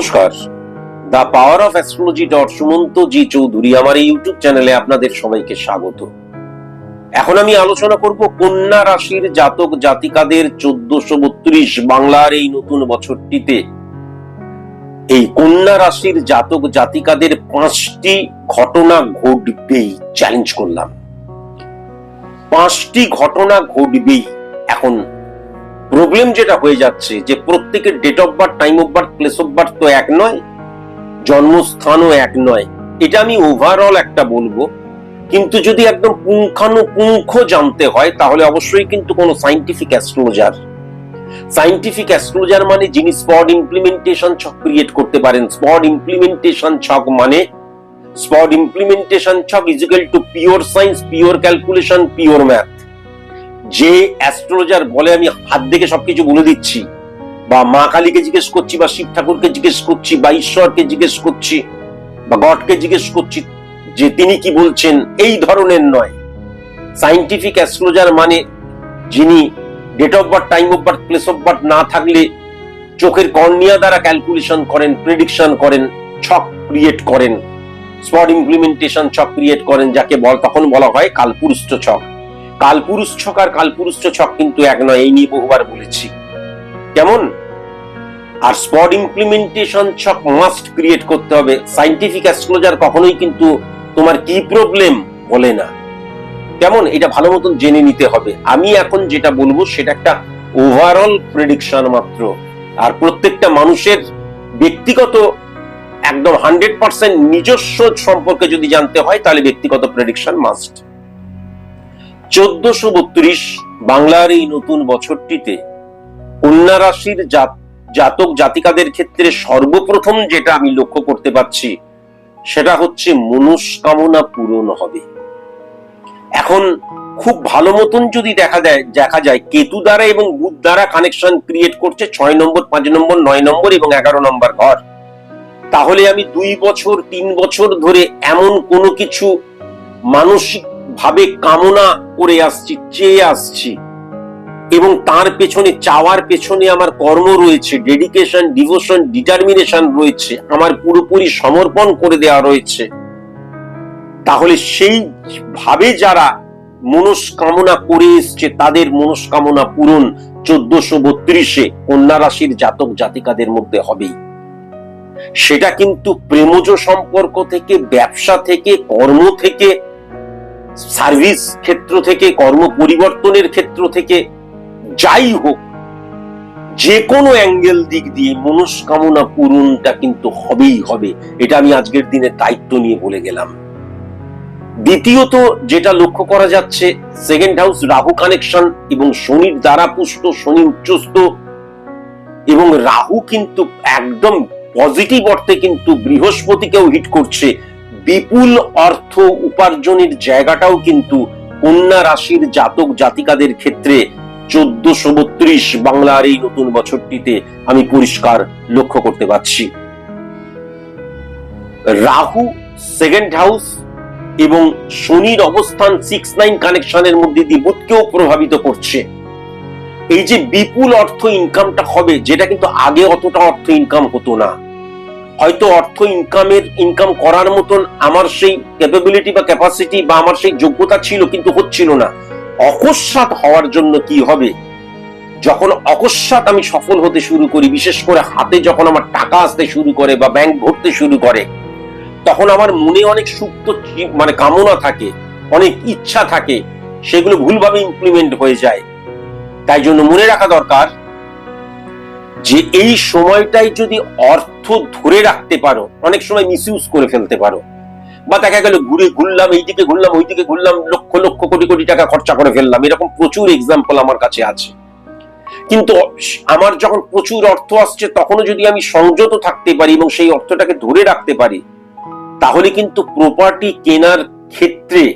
নমস্কার। The power of astrology dot Sumanta ji Chowdhury আমার এই ইউটিউব চ্যানেলে আপনাদের সবাইকে স্বাগত। এখন আমি আলোচনা করব কন্যা রাশির জাতক জাতিকাদের চোদ্দশো বত্রিশ বাংলার এই নতুন বছরটিতে। এই কন্যা রাশির জাতক জাতিকাদের পাঁচটি ঘটনা ঘটবেই চ্যালেঞ্জ করলাম। পাঁচটি ঘটনা ঘটবেই, এখন প্রবলেম যেটা হয়ে যাচ্ছে, যে প্রত্যেকের date of birth time of birth place of birth তো এক নয়, জন্মস্থানও এক নয়। এটা আমি ওভারঅল একটা বলব। কিন্তু যদি একদম পুঙ্খানুপুঙ্খ জানতে হয়, তাহলে অবশ্যই কিন্তু কোনো সাইন্টিফিক অ্যাস্ট্রোলজার সাইন্টিফিক অ্যাস্ট্রোলজার মানে যিনি স্পট ইমপ্লিমেন্টেশন ছক ক্রিয়েট করতে পারেন। স্পট ইমপ্লিমেন্টেশন ছক মানে স্পট ইমপ্লিমেন্টেশন ছক equal to pure science pure calculation pure math যে অ্যাস্ট্রোলজার বলে আমি হাত দেখে সবকিছু বলে দিচ্ছি, বা মা কালীকে জিজ্ঞেস করছি, বা শিব ঠাকুরকে জিজ্ঞেস করছি, বা ঈশ্বরকে জিজ্ঞেস করছি, বা গডকে জিজ্ঞেস করছি, যে তিনি কি বলছেন, এই ধরনের নয়। সাইন্টিফিক অ্যাস্ট্রোলজার মানে যিনি date of birth time of birth place of birth না থাকলে চোখের কর্নিয়া দ্বারা ক্যালকুলেশন করেন প্রেডিকশন করেন, ছক ক্রিয়েট করেন। স্পট ইমপ্লিমেন্টেশন ছক ক্রিয়েট করেন, যাকে বল তখন বলা হয় কালপুরুষ্ট ছক। কালপুরুষ ছক আর কালপুরুষ ছক কিন্তু এক নয়, এই নিয়ে বহুবার বলেছি। কেমন? আর স্পট ইমপ্লিমেন্টেশন ছক মাস্ট ক্রিয়েট করতে হবে। সাইন্টিফিক অ্যাস্ট্রোলজার কখনোই কিন্তু তোমার কি প্রবলেম বলে না। কেমন? এটা ভালো মতন জেনে নিতে হবে। আমি এখন যেটা বলব, সেটা একটা ওভারঅল প্রেডিকশন মাত্র। আর প্রত্যেকটা মানুষের ব্যক্তিগত একদম হান্ড্রেড পার্সেন্ট নিজস্ব সম্পর্কে যদি জানতে হয়, তাহলে ব্যক্তিগত প্রেডিকশন মাস্ট চোদ্দশো বত্রিশ বাংলার এই নতুন বছরটিতে কন্যা রাশির জাত- জাতক জাতিকাদের ক্ষেত্রে সর্বপ্রথম যেটা আমি লক্ষ্য করতে পারছি, সেটা হচ্ছে মনস্কামনা পূরণ হবে। এখন খুব ভালো মতন যদি দেখা দেয় দেখা যায়, কেতু দ্বারা এবং বুধ দ্বারা কানেকশন ক্রিয়েট করছে ছয় নম্বর, পাঁচ নম্বর, নয় নম্বর এবং এগারো নম্বর ঘর। তাহলে আমি দুই বছর, তিন বছর ধরে এমন কোনো কিছু মানসিক ভাবে কামনা করে আসছি, চেয়ে আসছি। এবং তার পেছনে, চাওয়ার পেছনে আমার কর্ম রয়েছে ডেডিকেশন ডিভোশন ডিটারমিনেশন রয়েছে, আমার পুরোপুরি সমর্পণ করে দেওয়া রয়েছে। তাহলে সেই ভাবে যারা মনস্কামনা করে এসছে, তাদের মনস্কামনা পূরণ চোদ্দশো বত্রিশে কন্যা রাশির জাতক জাতিকাদের মধ্যে হবেই। সেটা কিন্তু প্রেমজ সম্পর্ক থেকে, ব্যবসা থেকে, কর্ম থেকে সার্ভিস ক্ষেত্র থেকে, কর্ম পরিবর্তনের ক্ষেত্র থেকে, যাই হোক, যে কোনো অ্যাঙ্গেল দিক দিয়ে মনস্কামনা পূরণটা কিন্তু হবেই হবে। এটা আমি আজকের দিনে দায়িত্ব নিয়ে বলে গেলাম। দ্বিতীয়ত, যেটা লক্ষ্য করা যাচ্ছে সেকেন্ড হাউস রাহু কানেকশন এবং শনির দ্বারা পুষ্ট, শনি উচ্চস্ত এবং রাহু কিন্তু একদম পজিটিভ অর্থে কিন্তু বৃহস্পতিকেও হিট করছে। বিপুল অর্থ উপার্জনের জায়গাটাও কিন্তু কন্যা রাশির জাতক জাতিকাদের ক্ষেত্রে চোদ্দশো বত্রিশ বাংলার এই নতুন বছরটিতে আমি পরিষ্কার লক্ষ্য করতে পারছি। রাহু সেকেন্ড হাউস এবং শনির অবস্থান সিক্স নাইন কানেকশনের মধ্যে দিয়ে বুধকেও প্রভাবিত করছে। এই যে বিপুল অর্থ ইনকামটা হবে, যেটা কিন্তু আগে অতটা অর্থ ইনকাম হতো না। হয়তো অর্থ ইনকামের ইনকাম করার মতন আমার সেই ক্যাপাবিলিটি বা ক্যাপাসিটি বা আমার সেই যোগ্যতা ছিল কিন্তু হচ্ছিল না। অকস্মাৎ হওয়ার জন্য কি হবে? যখন অকস্মাৎ আমি সফল হতে শুরু করি, বিশেষ করে হাতে যখন আমার টাকা আসতে শুরু করে বা ব্যাংক ভরতে শুরু করে, তখন আমার মনে অনেক সুপ্ত মানে কামনা থাকে, অনেক ইচ্ছা থাকে, সেগুলো ভুলভাবে ইমপ্লিমেন্ট হয়ে যায়। তাই জন্য মনে রাখা দরকার যে এই সময়টাই যদি অর্থ ধরে রাখতে পারো, অনেক সময় মিসইউজ করে ফেলতে পারো। বা দেখা গেল ঘুরে ঘুরলাম, এইদিকে ঘুরলাম, ওইদিকে ঘুরলাম, লক্ষ লক্ষ কোটি কোটি টাকা খরচা করে ফেললাম, এরকম প্রচুর এক্সাম্পল আমার কাছে আছে। কিন্তু আমার যখন প্রচুর অর্থ আসছে, তখনও যদি আমি সংযত থাকতে পারি এবং সেই অর্থটাকে ধরে রাখতে পারি, তাহলে কিন্তু প্রপার্টি কেনার ক্ষেত্রে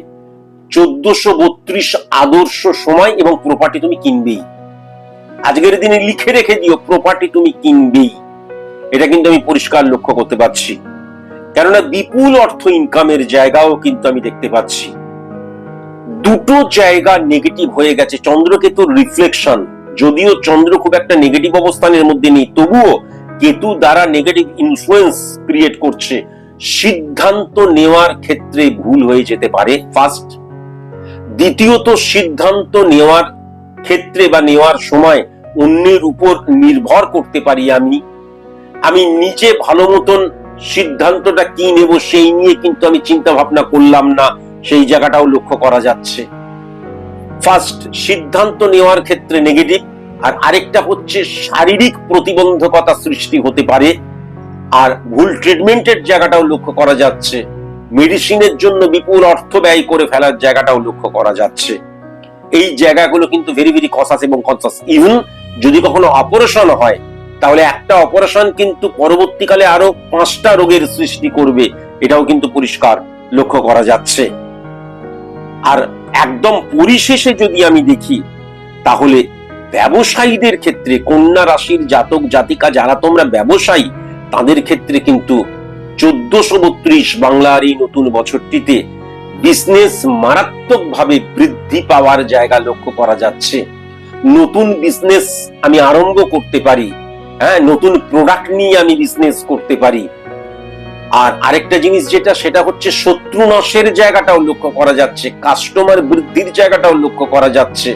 চোদ্দশো বত্রিশ আদর্শ সময় এবং প্রপার্টি তুমি কিনবেই। আজকের দিনে লিখে রেখে দিও প্রপার্টি তুমি কিনবেই। এটা কিন্তু আমি পরিষ্কার লক্ষ্য করতে পারছি। কেননা বিপুল অর্থ ইনকামের জায়গাও কিন্তু আমি দেখতে পাচ্ছি। দুটো জায়গা নেগেটিভ হয়ে গেছে। চন্দ্রকেতুর রিফ্লেকশন যদিও চন্দ্র খুব একটা নেগেটিভ অবস্থানের মধ্যে নেই, তবুও কেতু দ্বারা নেগেটিভ ইনফ্লুয়েন্স ক্রিয়েট করছে। সিদ্ধান্ত নেওয়ার ক্ষেত্রে ভুল হয়ে যেতে পারে। ফার্স্ট দ্বিতীয়ত সিদ্ধান্ত নেওয়ার ক্ষেত্রে বা নেওয়ার সময় অন্যের উপর নির্ভর করতে পারি আমি। আমি নিজে ভালো মতন সিদ্ধান্তটা কি নেব সেই নিয়ে কিন্তু আমি চিন্তা ভাবনা করলাম না, সেই জায়গাটাও লক্ষ্য করা যাচ্ছে। ফার্স্ট সিদ্ধান্ত নেওয়ার ক্ষেত্রে নেগেটিভ আর আরেকটা হচ্ছে শারীরিক প্রতিবন্ধকতা সৃষ্টি হতে পারে, আর ভুল ট্রিটমেন্টের জায়গাটাও লক্ষ্য করা যাচ্ছে। মেডিসিনের জন্য বিপুল অর্থ ব্যয় করে ফেলার জায়গাটাও লক্ষ্য করা যাচ্ছে। এই জায়গাগুলো কিন্তু ভেরি ভেরি কসাস এবং কনসাস ইভেন যদি কখনো অপারেশন হয়, তাহলে একটা অপারেশন কিন্তু পরবর্তীকালে আরও পাঁচটা রোগের সৃষ্টি করবে, এটাও কিন্তু পরিষ্কার লক্ষ্য করা যাচ্ছে। আর একদম পরিশেষে যদি আমি দেখি, তাহলে ব্যবসায়ীদের ক্ষেত্রে, কন্যা রাশির জাতক, জাতিকা যারা তোমরা ব্যবসায়ী, তাদের ক্ষেত্রে কিন্তু চোদ্দশো বত্রিশ বাংলার এই নতুন বছরটিতে বিজনেস মারাত্মকভাবে বৃদ্ধি পাওয়ার জায়গা লক্ষ্য করা যাচ্ছে। নতুন বিজনেস আমি আরম্ভ করতে পারি। হ্যাঁ নতুন প্রোডাক্ট নিয়ে আমি বিজনেস করতে পারি। আর আরেকটা জিনিস যেটা, সেটা হচ্ছে শত্রু নাশের জায়গাটাও লক্ষ্য করা যাচ্ছে। কাস্টমার বৃদ্ধির জায়গাটাও লক্ষ্য করা যাচ্ছে।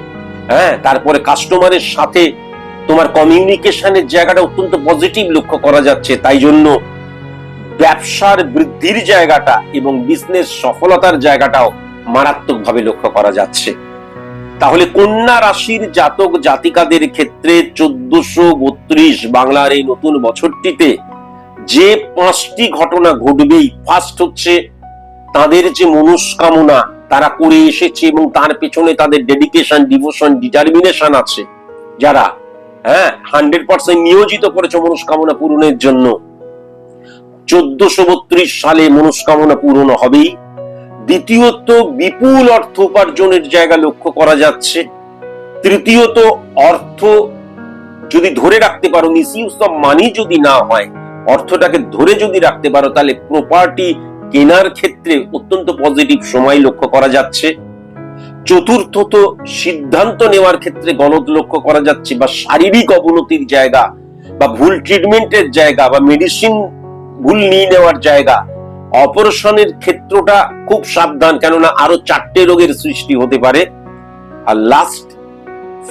হ্যাঁ তারপরে কাস্টমারের সাথে তোমার কমিউনিকেশনের জায়গাটা অত্যন্ত পজিটিভ লক্ষ্য করা যাচ্ছে। তাই জন্য ব্যবসার বৃদ্ধির জায়গাটা এবং বিজনেস সফলতার জায়গাটাও মারাত্মকভাবে লক্ষ্য করা যাচ্ছে। তাহলে কন্যা রাশির জাতক জাতিকাদের ক্ষেত্রে চোদ্দশো বত্রিশ বাংলার এই নতুন বছরটিতে যে পাঁচটি ঘটনা ঘটবেই ফার্স্ট হচ্ছে তাদের যে মনস্কামনা, তারা করে এসেছে এবং তার পেছনে তাদের ডেডিকেশন ডিভোশন ডিটারমিনেশন আছে। যারা হ্যাঁ হান্ড্রেড পার্সেন্ট নিয়োজিত করেছে মনস্কামনা পূরণের জন্য। চোদ্দশো বত্রিশ সালে মনস্কামনা পূরণ হবেই। দ্বিতীয়ত বিপুল অর্থ উপার্জনের জায়গা লক্ষ্য করা যাচ্ছে। তৃতীয়ত অর্থ যদি ধরে রাখতে পারো মিসইউজ অফ মানি যদি না হয়, অর্থটাকে ধরে যদি রাখতে পারো, তাহলে প্রপার্টি কেনার ক্ষেত্রে অত্যন্ত পজিটিভ সময় লক্ষ্য করা যাচ্ছে। চতুর্থত সিদ্ধান্ত নেওয়ার ক্ষেত্রে গলত লক্ষ্য করা যাচ্ছে বা শারীরিক অবনতির জায়গা বা ভুল ট্রিটমেন্টের জায়গা বা মেডিসিন ভুল নিয়ে নেওয়ার জায়গা অপারেশনের ক্ষেত্রটা খুব সাবধান, কেননা আরও চারটে রোগের সৃষ্টি হতে পারে। আর লাস্ট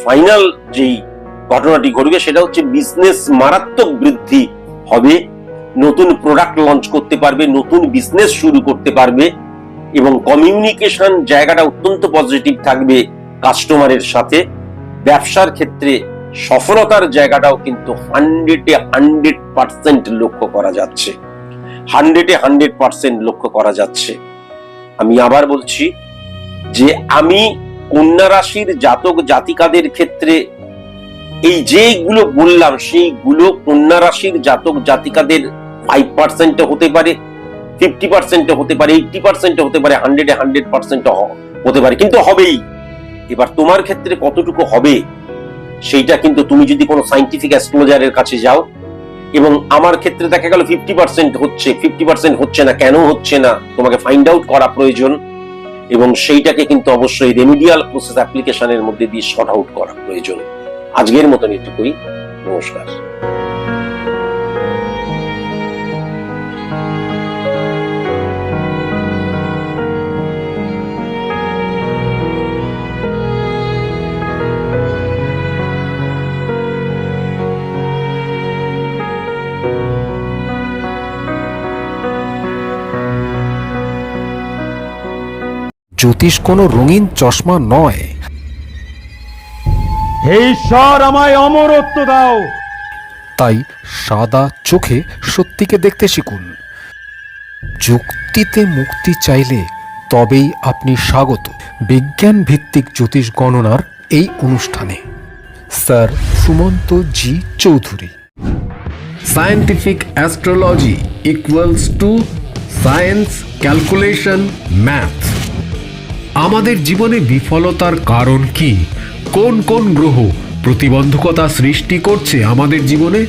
ফাইনাল যেই ঘটনাটি ঘটবে, সেটা হচ্ছে বিজনেস মারাত্মক বৃদ্ধি হবে। নতুন প্রোডাক্ট লঞ্চ করতে পারবে, নতুন বিজনেস শুরু করতে পারবে এবং কমিউনিকেশন জায়গাটা অত্যন্ত পজিটিভ থাকবে কাস্টমারের সাথে। ব্যবসার ক্ষেত্রে সফলতার জায়গাটাও কিন্তু হান্ড্রেডে হান্ড্রেড পার্সেন্ট লক্ষ্য করা যাচ্ছে। হান্ড্রেডে হান্ড্রেড পার্সেন্ট লক্ষ্য করা যাচ্ছে। আমি আবার বলছি যে আমি কন্যা রাশির জাতক জাতিকাদের ক্ষেত্রে এই যেগুলো বললাম, সেইগুলো কন্যা রাশির জাতক জাতিকাদের ফাইভ পার্সেন্টে হতে পারে ফিফটি পার্সেন্টে হতে পারে এইটটি পার্সেন্টে হতে পারে হান্ড্রেডে হান্ড্রেড পার্সেন্ট হতে পারে। কিন্তু হবেই। এবার তোমার ক্ষেত্রে কতটুকু হবে, সেইটা কিন্তু তুমি যদি কোনো সাইন্টিফিক অ্যাস্ট্রোলজারের কাছে যাও এবং আমার ক্ষেত্রে দেখা গেল ফিফটি পার্সেন্ট হচ্ছে ফিফটি পার্সেন্ট হচ্ছে না, কেন হচ্ছে না, তোমাকে ফাইন্ড আউট করা প্রয়োজন এবং সেইটাকে কিন্তু অবশ্যই রেমিডিয়াল প্রসেস অ্যাপ্লিকেশনের মধ্যে দিয়ে শর্ট আউট করা প্রয়োজন। আজকের মতন এটুকুই, নমস্কার। জ্যোতিষ কোনো রঙিন চশমা নয়। হে ঈশ্বর আমায় অমরত্ব দাও। তাই সাদা চোখে সত্যিকে দেখতে শিখুন। যুক্তিতে মুক্তি চাইলে তবেই আপনি স্বাগত। বিজ্ঞান ভিত্তিক জ্যোতিষ গণনার এই অনুষ্ঠানে sir Sumanta ji Chowdhury. Scientific astrology equals to science calculation math আমাদের জীবনে বিফলতার কারণ কি? কোন কোন গ্রহ প্রতিবন্ধকতা সৃষ্টি করছে আমাদের জীবনে?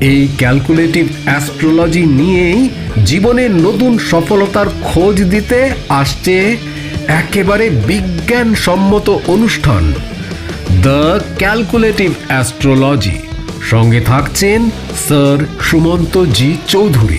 এই ক্যালকুলেটিভ অ্যাস্ট্রোলজি নিয়েই জীবনের নতুন সফলতার খোঁজ দিতে আসছে একেবারে বিজ্ঞানসম্মত অনুষ্ঠান। The calculative astrology. সঙ্গে থাকছেন স্যার সুমন্ত জি চৌধুরী।